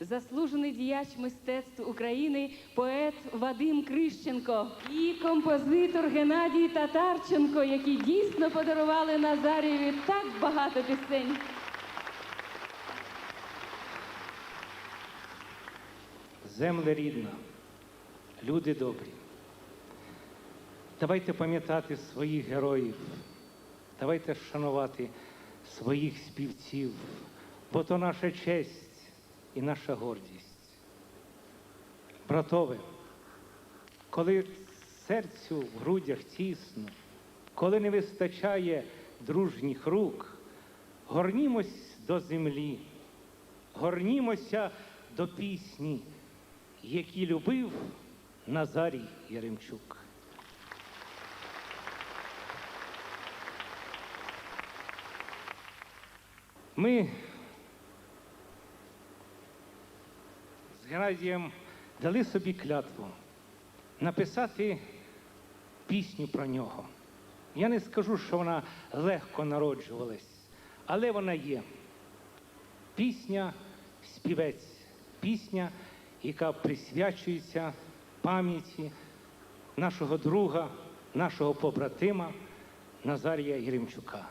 заслужений діяч мистецтв України, поет Вадим Крищенко і композитор Геннадій Татарченко, які дійсно подарували Назарєві так багато пісень. Земле рідна, люди добрі. Давайте пам'ятати своїх героїв, давайте шанувати своїх співців, бо то наша честь і наша гордість. Братове, коли серцю в грудях тісно, коли не вистачає дружніх рук, горнімось до землі, горнімося до пісні, які любив Назарій Яремчук. Ми з Геннадієм дали собі клятву написати пісню про нього. Я не скажу, що вона легко народжувалась, але вона є. Пісня співець, пісня, яка присвячується пам'яті нашого друга, нашого побратима Назарія Єремчука.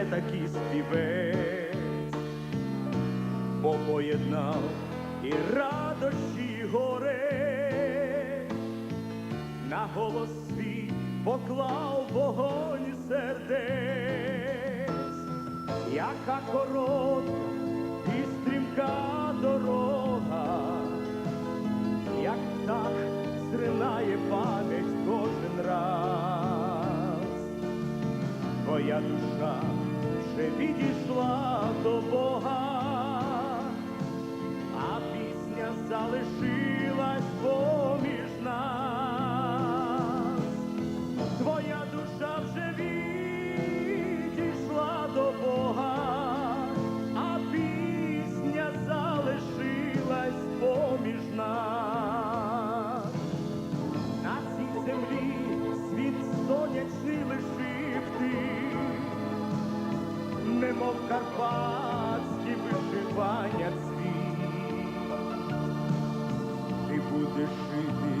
Все таки співець, бо поєднав і радощі, і горе, на голос поклав вогонь сердець, яка коротка і стрімка дорога, як птах зринає пам'ять кожен раз, твоя душа вже відійшла до Бога, а пісня залишилась карпатські вишивання світ, Ти будеш жити,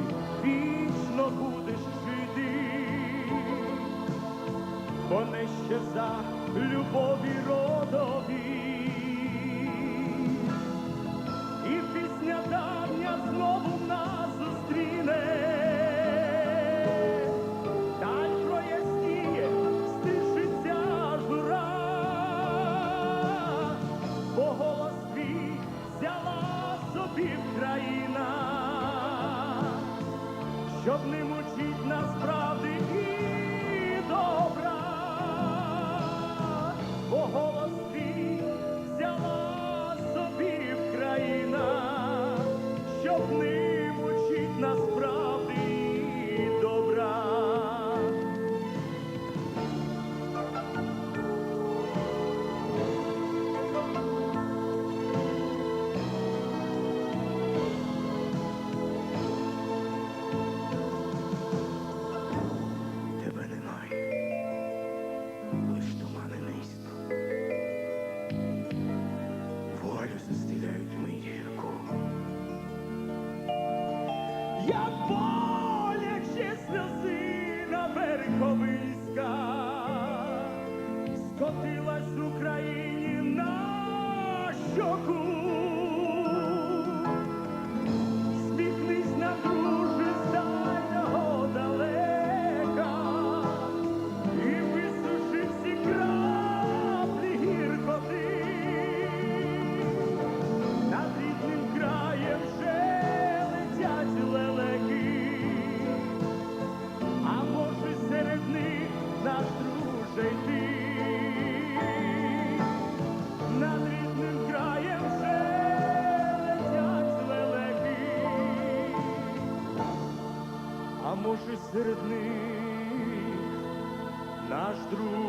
вічно будеш жити, бо не щеза любові родові. Щоб не мучить нас правди і добра, бо голос Як боляче може, серед них наш друже.